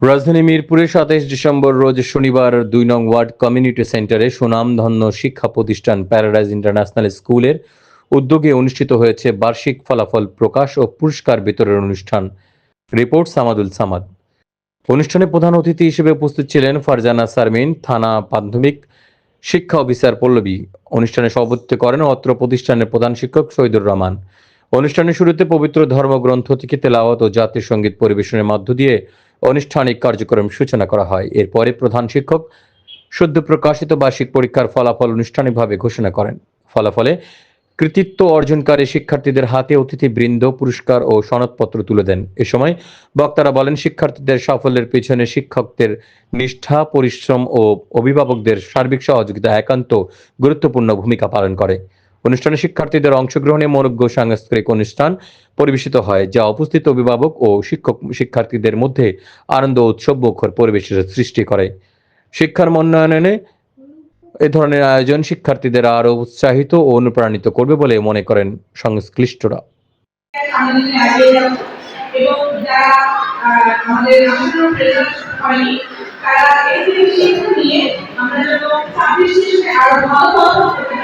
রাজধানী মিরপুরে সাতাইশ ডিসেম্বর রোজ শনিবার দুই নং ওয়ার্ড কমিউনিটি সেন্টারে সুনামধন্য শিক্ষা প্রতিষ্ঠান প্যারাডাইজ ইন্টারন্যাশনাল স্কুলের উদ্যোগে অনুষ্ঠিত হয়েছে বার্ষিক ফলাফল প্রকাশ ও পুরস্কার বিতরণ অনুষ্ঠান। রিপোর্ট সামাদুল সামাদ। অনুষ্ঠানে প্রধান অতিথি হিসেবে উপস্থিত ছিলেন ফারজানা সারমিন, থানা প্রাথমিক শিক্ষা অফিসার পল্লবী। অনুষ্ঠানে সভাপতিত্ব করেন অত্র প্রতিষ্ঠানের প্রধান শিক্ষক শহীদুর রহমান। অনুষ্ঠানের শুরুতে পবিত্র ধর্মগ্রন্থ থেকে তেলাওয়াত ও জাতীয় সংগীত পরিবেশনের মধ্য দিয়ে আনুষ্ঠানিক কার্যক্রম সূচনা করা হয়। এরপরে প্রধান শিক্ষক সদ্য প্রকাশিত বার্ষিক পরীক্ষার ফলাফল আনুষ্ঠানিকভাবে ঘোষণা করেন। ফলাফলে কৃতিত্ব অর্জনকারী শিক্ষার্থীদের হাতে অতিথিবৃন্দ, পুরস্কার ও সনদপত্র তুলে দেন। এ সময় বক্তারা বলেন, শিক্ষার্থীদের সাফল্যের পেছনে শিক্ষকদের নিষ্ঠা, পরিশ্রম ও অভিভাবকদের সার্বিক সহযোগিতা একান্ত গুরুত্বপূর্ণ ভূমিকা পালন করে। অনুষ্ঠানে শিক্ষার্থীদের অংশগ্রহণে মনোজ্ঞ সাংস্কৃতিক অনুষ্ঠান পরিবেশিত হয়, যা উপস্থিত অভিভাবক ও শিক্ষক শিক্ষার্থীদের মধ্যে আনন্দ উৎসব মুখর পরিবেশের সৃষ্টি করে। শিক্ষার মনোনয়নে এ ধরনের আয়োজন শিক্ষার্থীদের আরও উৎসাহিত ও অনুপ্রাণিত করবে বলে মনে করেন সংশ্লিষ্টরা। আমাদের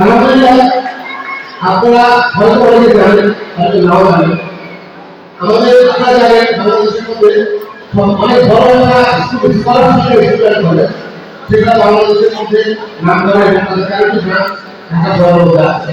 আলহামদুলিল্লাহ আপনারা হয়তো অনেকে জানেন হয়তো নাও জানেন আমাদের আপনারা জানেন বাংলাদেশের মধ্যে অনেক বড় স্কুল স্কলারশিপের স্টুডেন্ট করে সেটা বাংলাদেশের মধ্যে নাম করা এবং তাদের চারিটি নাম ঢাকা শহরের মধ্যে আছে।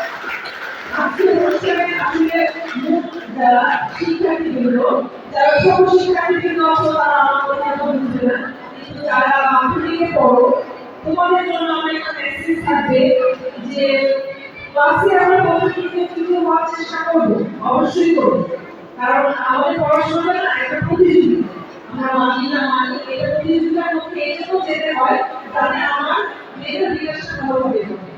আজকে অনুষ্ঠানে আসলে শিক্ষার্থীবৃন্দ যারা ছোট শিক্ষার্থীবৃন্দ আছে তারা আমার কথা বুঝবে না কিন্তু যারা মাধ্যমিকে পড়ো তোমাদের জন্য আমার মেসেজ থাকবে যে ক্লাসে আমরা প্রতিযোগিতা কিন্তু হওয়ার চেষ্টা করব, অবশ্যই করব। কারণ আমাদের পড়াশোনাটা না একটা প্রতিযোগিতা। আমরা না মানি, এটা প্রতিযোগিতার মধ্যে যেতে হয় যাতে আমার মেধা বিকাশটা হবে। তোমরা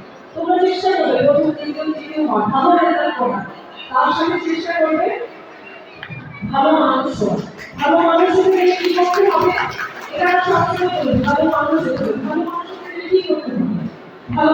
চেষ্টা করবে, প্রথম দ্বিতীয় তৃতীয় হওয়ার ভালো রেজাল্ট করা তার সঙ্গে চেষ্টা করবে ভালো মানুষ ভালো মানুষ হতে কি করতে হবে? এটা সবসময় ভালো মানুষ ভালো মানুষ হতে কি করতে হবে? ভালো